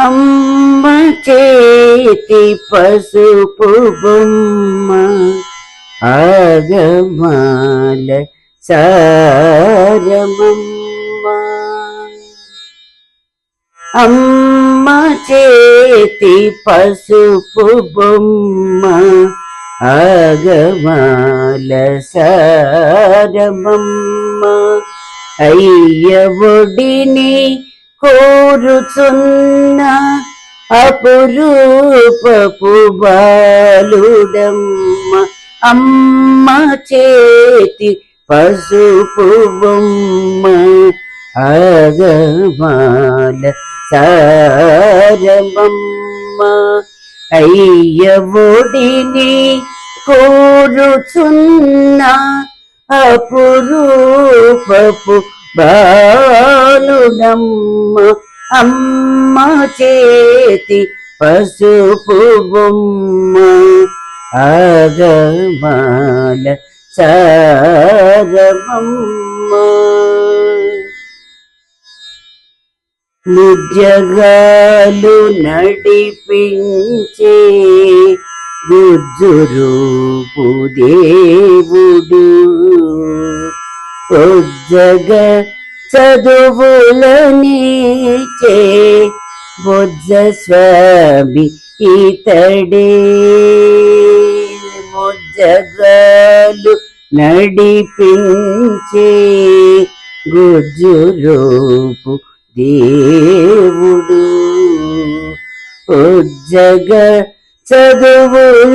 అమ్మ చేతి పసుపు బొమ్మ ఆగమాల సారమమ్మ. అమ్మ చేతి పసుపు బొమ్మ ఆగమాల సారమమ్మ. అయ్య ఒడిని కోరుచున్న అపురూపపు బాలుడమ్మ అమ్మ చేతి పసుపు బొమ్మ అగమాల సారమమ్మ. అయ్య కోరుచున్న అపురూపపు బా బాలుడమ్మ అమ్మ చేతి పసుపు బొమ్మ ఆగమాల సారమమ్మ. నిజగాలు నడిపించే గుజ్జురూపు దేవుడు. పొజ్జగ చదువులనిచే బొజ్జ స్వామి ఇతడే. మొజ్జగాలు నడిపించే గుజ్జురూపు దేవుడు. ఉజ్జగ చదువులనిచే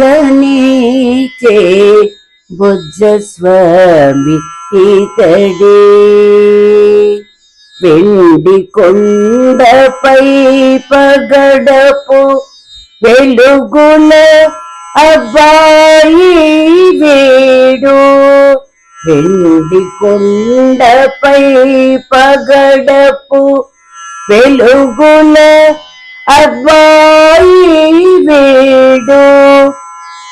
బుజ్జ స్వామి ఇతడే. వెండి కొండపై పగడపు వెలుగుల అబ్బాయి వేడు. వెండి కొండపై పగడపు వెలుగుల అబ్బాయి వేడు.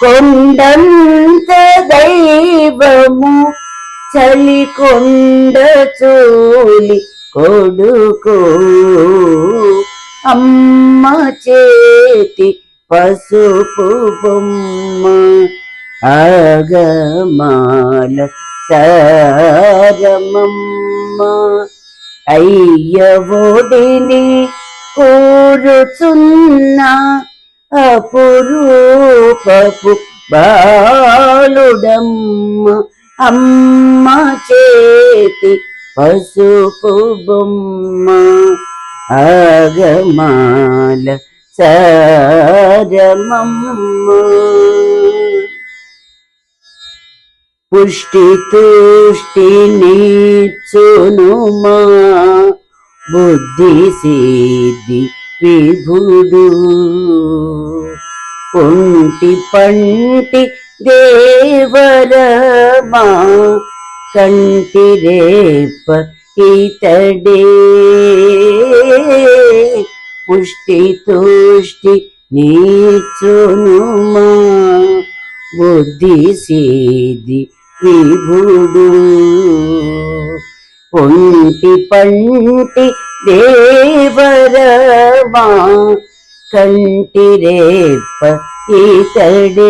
కొండంత దైవము చలి కొండ చూలి కొడుకో అమ్మ చేతి పసుపు బొమ్మ అగమాల సారమమ్మ. అయ్యవోడిని కూరుచున్న అపురూపపు బాలుడమ్మ అమ్మ చేతి పసుపు బొమ్మ ఆగమాల సారమమ్మ. పుష్టి తుష్టి నీచునుమా బుద్ధి సిద్ధి విభుడు. ఒంటి పంటి దేవరమా కంటిరేప ఇతడే పుష్టి తుష్టి నీచునుమా బుద్ధి సిద్ధి విభుడు. పొంటి పంటి దేవరమా కంటిరేప రేప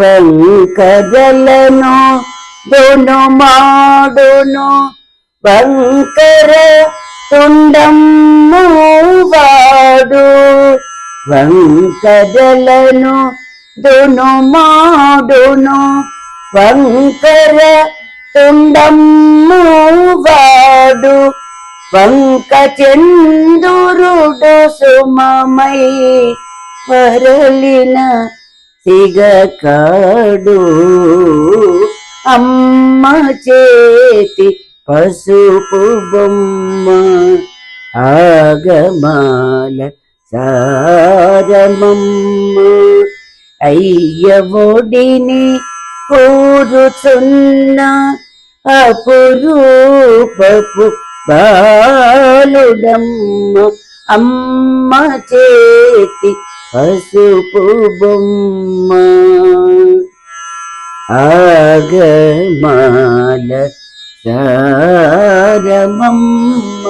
ఇతడే వంకరలను దును. మాడును వంకర తుండమ్ము వాడు. వంకరలను దును మాడును వంకర తుండమ్ము వాడు. వంక చందురుడు సుమమై వరలిన సిగకాడు అమ్మ చేతి పసుపు బొమ్మ ఆగమాల సారమమ్మ. అయ్య ఒడిని కూరుచున్న అపురూపపు బాలుడమ్మ అమ్మ చేతి పసుపు బొమ్మ ఆగమాల సారమమ్మ